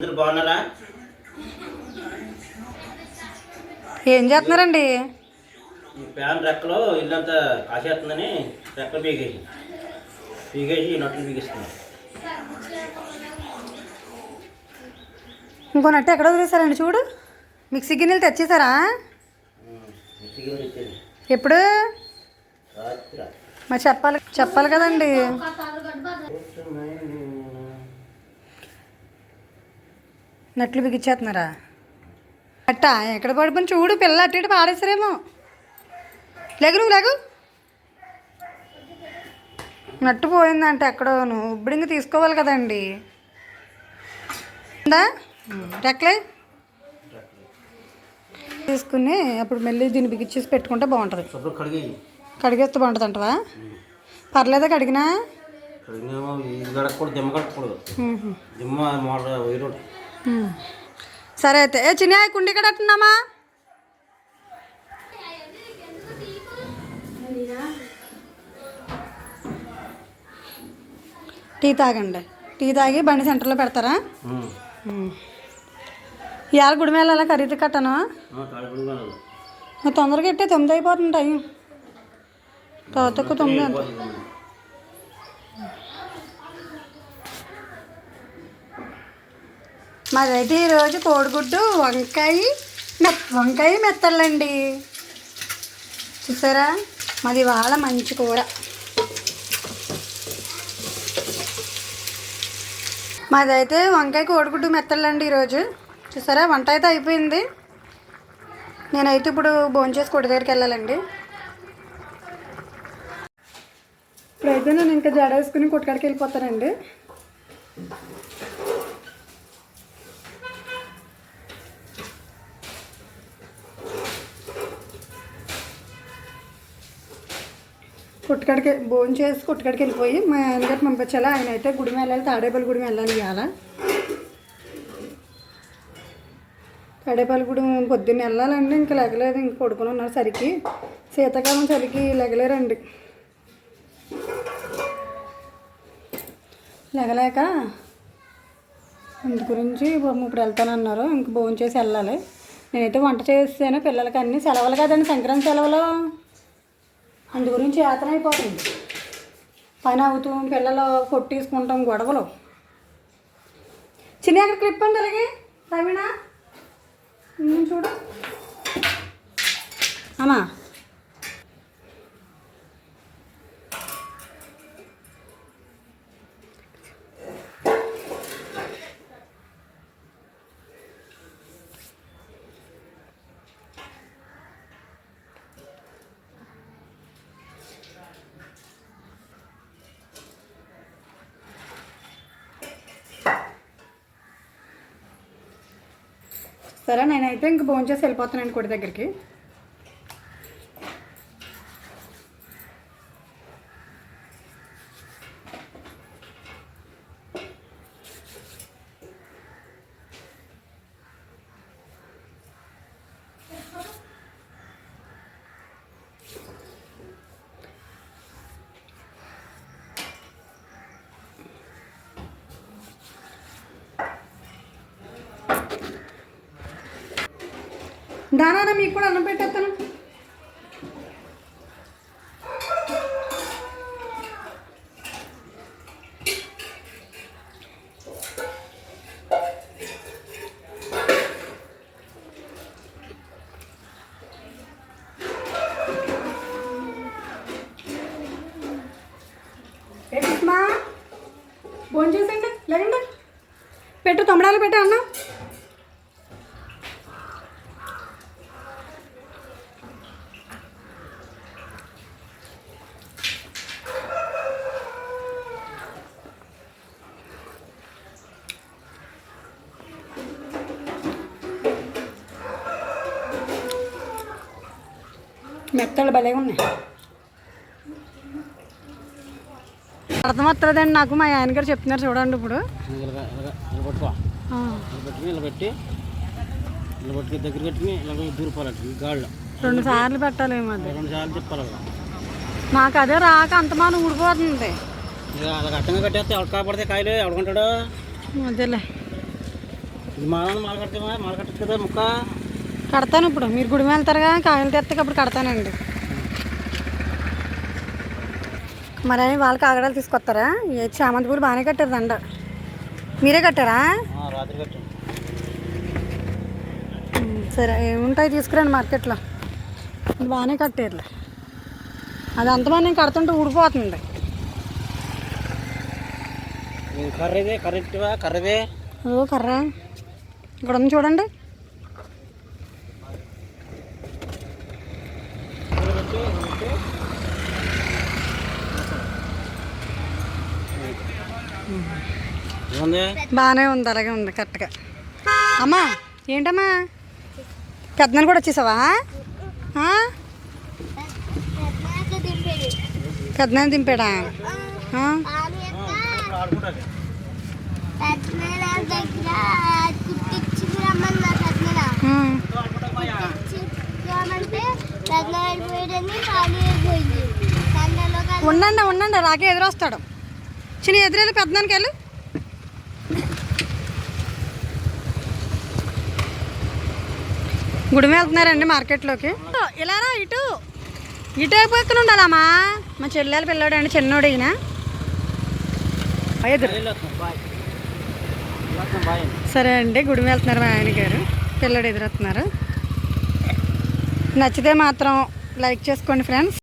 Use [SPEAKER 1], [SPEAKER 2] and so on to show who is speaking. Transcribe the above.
[SPEAKER 1] అందరూ బాగున్నారా?
[SPEAKER 2] ఏం చేస్తున్నారండి?
[SPEAKER 1] ఈ ఫ్యాన్ రెక్కలో ఇల్లంతా కాసేస్తుందని రెక్కలు పీకేసి పీకేసి నట్లు పీకిస్తున్నాం
[SPEAKER 2] ఇంకో నట్టు ఎక్కడ వదిలేసారండి చూడు? మిక్సీ గిన్నెలు తెచ్చేసారా
[SPEAKER 1] మిక్సీ గిన్నె తెచ్చేది
[SPEAKER 2] ఎప్పుడు? మరి చెప్పాలి చెప్పాలి కదండి. నట్లు బిగించేస్తున్నారా అట్ట ఎక్కడ పడిపోయి చూడు పిల్ల అటు ఇటు పాడేసారేమో లేగు నువ్వు లేగు. నట్టు పోయిందంట ఎక్కడోను ఇప్పుడు తీసుకోవాలి కదండి. ఉందా? రెక్కలే? తీసుకుని అప్పుడు మళ్ళీ దీన్ని బిగించేసి పెట్టుకుంటే బాగుంటుంది. కడిగేస్తే బాగుంటుంది అంటవా పర్లేదా కడిగినా?
[SPEAKER 1] దిమ్మ
[SPEAKER 2] సరే అయితే. ఏ చిన్న కుండి కడుతున్నామా టీ తాగండి. టీ తాగి బండి సెంటర్లో పెడతారా. ఇవాళ గుడి మేళ అలా ఖరీదు కట్టను? తొందరగా ఇట్టే తొమ్మిది అయిపోతుంది టైం తక్కువ తొమ్మిది మాదైతే ఈరోజు కోడిగుడ్డు వంకాయ మెత్ వంకాయ మెత్తలండి. చూసారా? మాది వాళ్ళ మంచి కూర. మాదైతే వంకాయ కోడిగుడ్డు మెత్తలండి ఈరోజు చూసారా? వంట అయితే అయిపోయింది. నేనైతే ఇప్పుడు భోంచేసి కొడి దగ్గరికి వెళ్ళాలండి. ఇప్పుడైతే నేను ఇంకా జడ వేసుకుని కొట్టుకాడికి వెళ్ళిపోతానండి. కొట్టుకాడికి భోజనం చేసి కొట్టుకాడికి వెళ్ళిపోయి మా ఆయనగారు పంపించాలి? ఆయన అయితే గుడి వెళ్ళాలి తాడేపల్లి గుడి వెళ్ళాలి ఇవాళ తాడేపల్లి గుడి పొద్దున్న వెళ్ళాలండి ఇంకా లెగలేదు. ఇంక పడుకుని ఉన్నారు సరికి. శీతాకాలం సరికి లెగలేరండి. లెగలేక అందు గురించి ఇప్పుడు వెళ్తానన్నారు ఇంక భోజనం చేసి వెళ్ళాలి. నేనైతే వంట చేస్తాను పిల్లలకి అన్నీ సెలవులు కదండి. సంక్రాంతి సెలవులు. అందు గురించి యాత్ర అయిపోతుంది పని అవుతూ పిల్లలు కొట్టేసుకుంటాం గొడవలు. చిన్న అక్కడ క్లిప్ అండి అలాగే? రవీణ చూడు. అమ్మా సరే నేనైతే ఇంక భోజనం చేసి వెళ్ళిపోతున్నాను కొడి దగ్గరికి. దానా మీకు కూడా అన్నం పెట్టేస్తాను. మా భోజనం చేసండి లేదండి పెట్టు తొమ్మడాలు పెట్టా అన్నం. మెత్తలు భలే ఉన్నాయి. అర్థమవుతుందండి నాకు మా ఆయన గారు చెప్తున్నారు చూడండి ఇప్పుడు.
[SPEAKER 1] నిలబెట్టి దగ్గర దూరిపోవాలి గాడిలో.
[SPEAKER 2] రెండు సార్లు పెట్టాలేమో అది
[SPEAKER 1] రెండు సార్లు తిప్పాలి అలా.
[SPEAKER 2] నాకు అదే రాక అంతమానం ఊడిపోతుంది.
[SPEAKER 1] ఇక అలా అట్టంగా కట్టేస్తే కాపాడితే కాయలు ఎవడుకుంటాడు
[SPEAKER 2] అదేలే
[SPEAKER 1] మాల మాల కడితే మాల కట్టచ్చు కదా ముక్క?
[SPEAKER 2] కడతాను ఇప్పుడు. మీరు గుడి వెళ్తారుగా కాయలు తెత్తకి అప్పుడు కడతానండి. మరి వాళ్ళు కాగడాలు తీసుకొస్తారా? ఏ చామంతి పూలు బాగానే కట్టారు దండ. మీరే కట్టారా? సరే ఏముంటాయి తీసుకురండి మార్కెట్లో. బాగానే కట్టారులే. అది అంతమంది నేను కడుతుంటే ఊడిపోతుంది
[SPEAKER 1] కర్రీదే కరెక్ట్వా కర్రీదే?
[SPEAKER 2] ఓ కర్ర. ఇక్కడ ఉంది చూడండి. బాగానే ఉంది అలాగే ఉంది కరెక్ట్గా అమ్మా ఏంటమ్మా? పెద్దలు కూడా వచ్చేసావా? పెద్దనాన్న దింపాడా? ఉండండి ఉండండి రాకే ఎదురొస్తాడు. చిన్న ఎదురెళ్ళి పెద్దనానికి వెళ్ళు. గుడి వెళ్తున్నారండి మార్కెట్లోకి. ఇలా రా ఇటు. ఇటు అయిపోయి ఉండాలమ్మా మా చెల్లెలు పిల్లోడు అండి చిన్నోడు ఈయన. సరే అండి గుడి వెళ్తున్నారు మా ఆయన గారు. పిల్లడు ఎదురొస్తున్నారు నచ్చితే మాత్రం లైక్ చేసుకోండి ఫ్రెండ్స్.